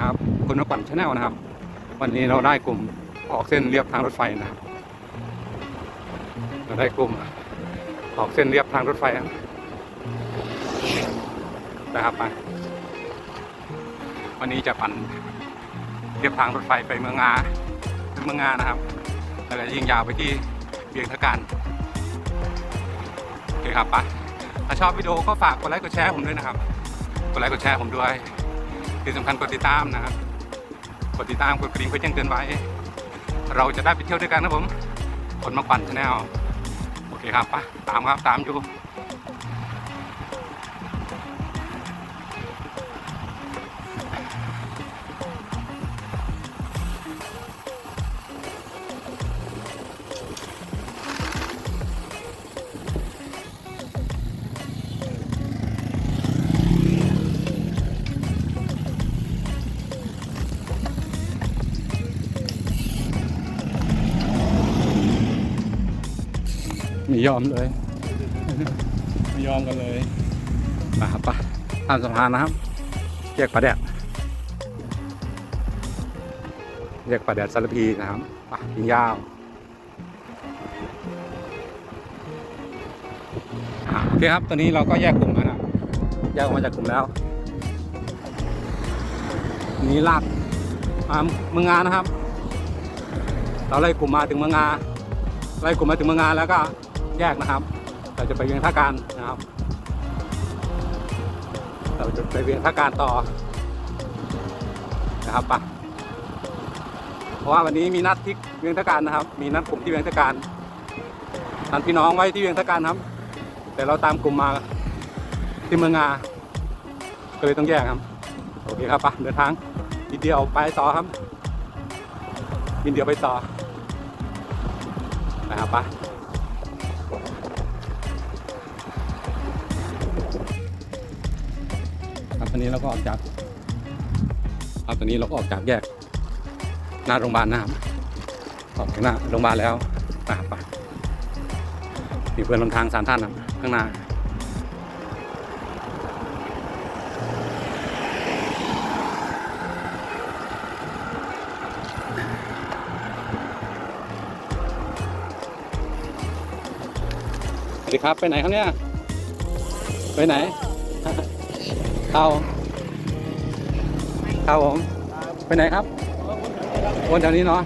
ครับคุณนกปั่นชาแนลนะครับ วันนี้เราได้กลุ่มออกเส้นเรียบทางรถไฟนะครับเราได้กลุ่มออกเส้นเรียบทางรถไฟนะครับไปวันนี้จะปั่นเรียบทางรถไฟไปเมืองงาไปเมืองงานะครับแล้วก็ยิงยาวไปที่เวียงทะการโอเคครับไปถ้าชอบวิดีโอก็ฝากกดไลค์กดแชร์ผมด้วยนะครับกดไลค์กดแชร์ผมด้วย ที่สำคัญกดติดตามนะครับกดติดตามกดกระดิ่งเพื่อแจ้งเตือนไว้ เราจะได้ไปเที่ยวด้วยกันนะผมคนมาปั่นชาแนลโอเคครับไปตามครับตามอยู่ ไม่ยอมเลย ไม่ยอมกันเลยไปครับไปข้ามสะพานนะครับแยกประแดดแยกประแดดสารพีนะครับไปยิงยาวอะโอเคครับ ตอนนี้เราก็แยกกลุ่มแล้วนะแยกออกมาจากกลุ่มแล้วอันนี้ลากมาเมืองงานนะครับ เราไล่กลุ่มมาถึงเมืองงาไล่กลุ่มมาถึงเมืองงานแล้วก็ แยกนะครับ เราจะไปเวียงท่าการนะครับ เราจะไปเวียงท่าการต่อนะครับไปะเพราะว่าวันนี้มีนัดที่เวียงท่าการนะครับ มีนัดกลุ่มที่เวียงท่าการนัดพี่น้องไว้ที่เวียงท่าการครับ แต่เราตามกลุ่มมาที่เมืองงาก็เลยต้องแยกครับ โอเคครับไปะเดินทางทีเดียวไปต่อครับทีเดียวไปต่อนะครับปะ อนนี้เราก็ออกจากครับตอนนี้เราก็ออกจากแยก หน้าโรงพยาบาลนะครับออกจากหน้าโรงพยาบาลแล้วนะครับปมีเพื่อนลำทางสามท่านครับข้างหน้าสวัสดีครับ ไปไหนครับเนี่ย ไปไหน เข้าเข้าผมไปไหนครับวนแถวนี้เนาะ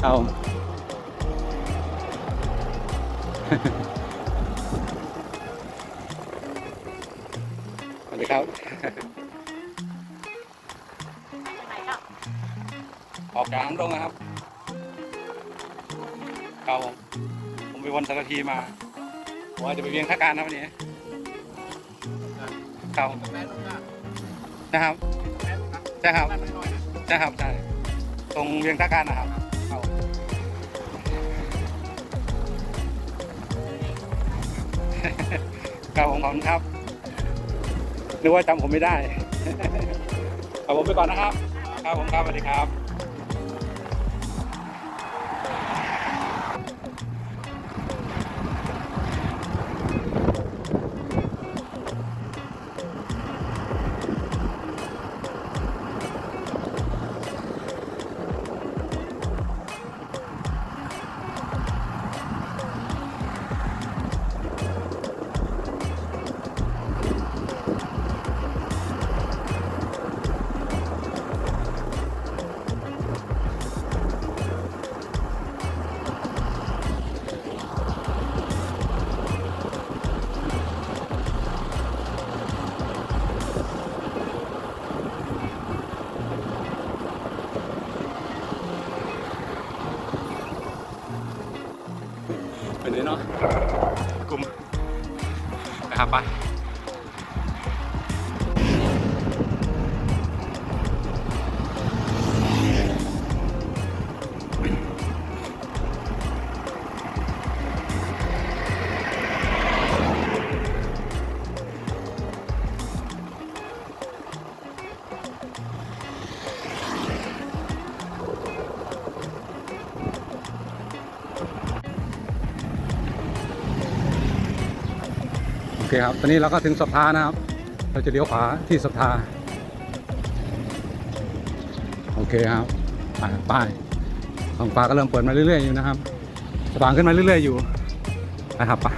เข้าผมสวัสดีครับออกจากน้ำตรงนะครับเข้าผมผมไปวนสารพีมาว่าจะไปเวียงท่าการนะวันนี้ ครับนะครับใช่ครับใช่ครับใช่ตรงเวียงท่าการนะครับครับครับผมขอบคุณครับนึกว่าจำผมไม่ได้ ครับผมไปก่อนนะครับ ครับผมครับสวัสดีครับ โอเคครับ ตอนนี้เราก็ถึงสภานะครับ เราจะเลี้ยวขวาที่สภา โอเคครับป้ายปของฟ้าก็เริ่มเปิดมาเรื่อยๆอยู่นะครับสว่างขึ้นมาเรื่อยๆอยู่นะครับไา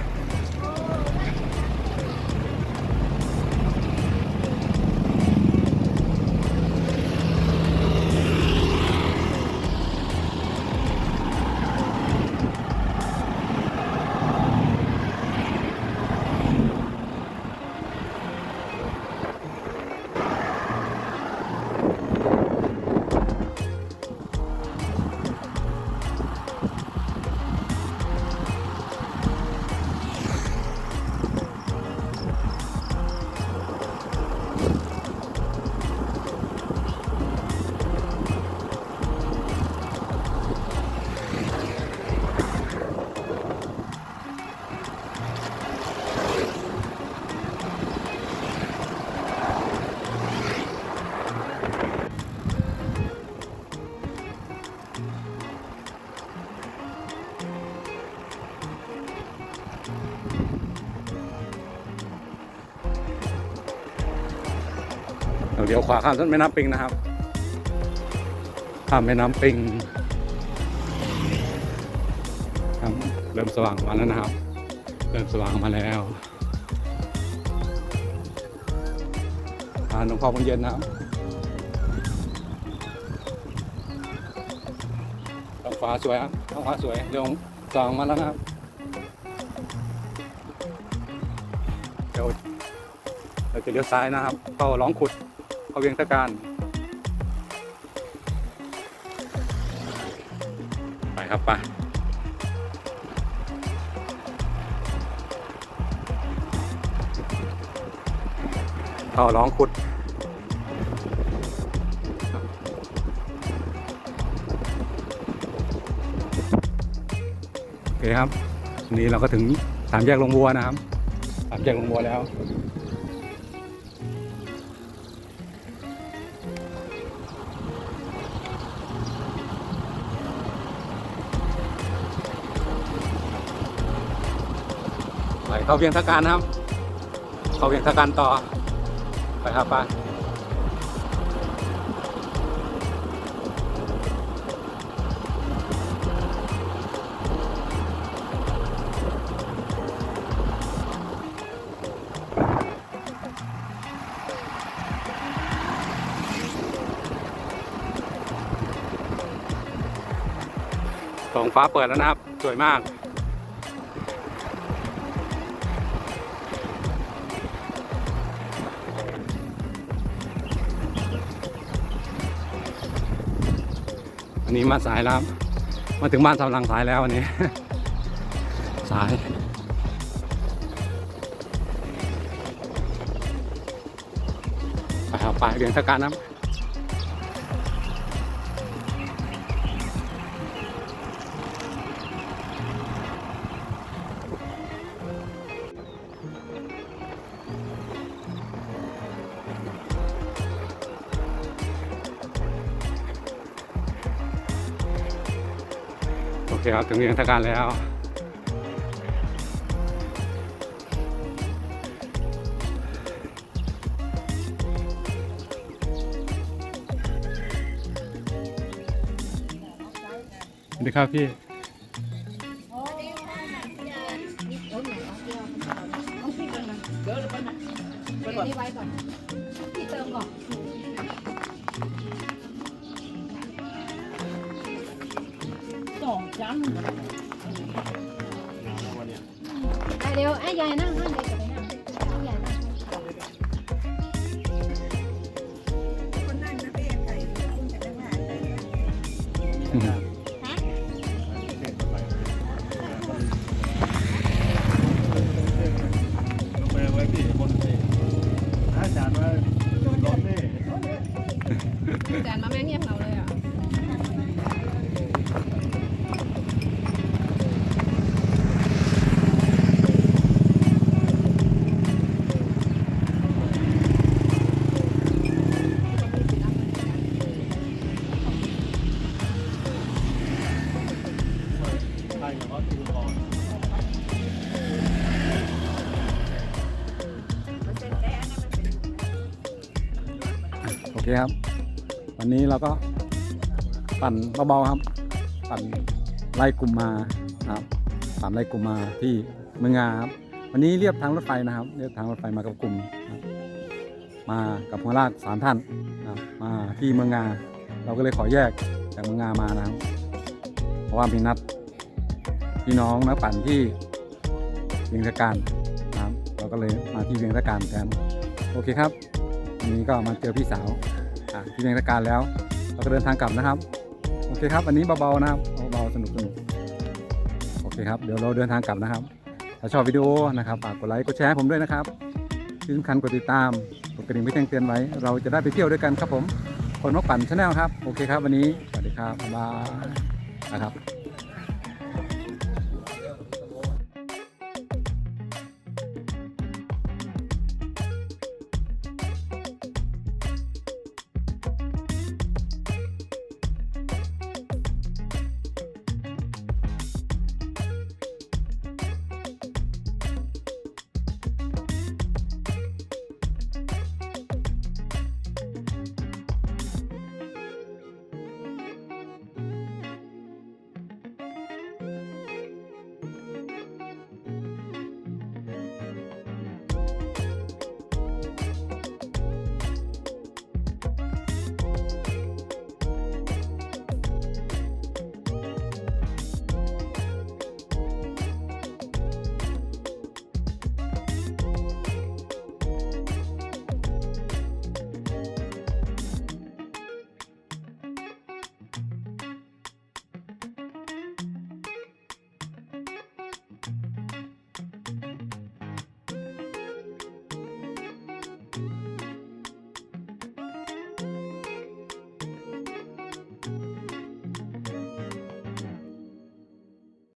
เดี๋ยวขวาข้ามแม่น้ำปิงนะครับข้ามแม่น้ำปิงครับเริ่มสว่างมาแล้วนะครับ เริ่มสว่างมาแล้วทานหลวงพ่อมันเย็นนะครับท้องฟ้าสวยครับท้องฟ้าสวยเดี๋ยวสว่างมาแล้วนะครับเดี๋ยวเราจะเลี้ยวซ้ายนะครับเข้าร้องขุด เข้าเวียงตะการไปครับไปเข้าร้องขุดโอเคครับทีนี้เราก็ถึงสามแยกลงบัวนะครับสามแยกลงบัวแล้ว เขาเวียงทะการครับ เขาเวียงทะการต่อ ไปครับไปท้องฟ้าเปิดแล้วนะครับ สวยมาก อันนี้มาสายแล้ว มาถึงบ้านสำลังสายแล้ววันนี้ สาย ไปเอาไปเรียนทการน้ำ เคครับ ถึงเรียงทการแล้ว สวัสดีครับพี่ องจานเดี๋ยวไอ้ยายนั่งนั่งเลยกับไปนั่งเอายายนั่งไปไว้ที่คนที่อาจารย์ว่ารถนี่จานมาแม่งเงียบเหงาเลย อะใช่กับรถคือก่อนโอเคครับ วันนี้เราก็ปั่นเบาๆครับ ปั่นไล่กลุ่มมาครับปั่นไล่กลุ่มมาที่เมืองงาครับวันนี้เรียบทางรถไฟนะครับ เรียบทางรถไฟมากับกลุ่ม มากับหัวลากสามท่านมาที่เมืองงา เราก็เลยขอแยกจากเมืองงามานะครับ เพราะว่ามีนัด พี่น้องนักปั่นที่เวียงสะการนะครับเราก็เลยมาที่เวียงสะการแทนโอเคครับวันนี้ก็มาเจอพี่สาวอะที่เวียงสะการแล้ว เราก็เดินทางกลับนะครับ โอเคครับวันนี้เบาๆนะครับเบาๆสนุกสนุกโอเคครับเดี๋ยวเราเดินทางกลับนะครับ ถ้าชอบวิดีโอนะครับฝากกดไลค์กดแชร์ให้ผมด้วยนะครับที่สำคัญกดติดตามกดกระดิ่งเพื่แจ้งเตือนไว้ เราจะได้ไปเที่ยวด้วยกันครับผมคนนกปั่นชาแนลครับ โอเคครับ วันนี้ สวัสดีครับบ๊ายบายนะครับ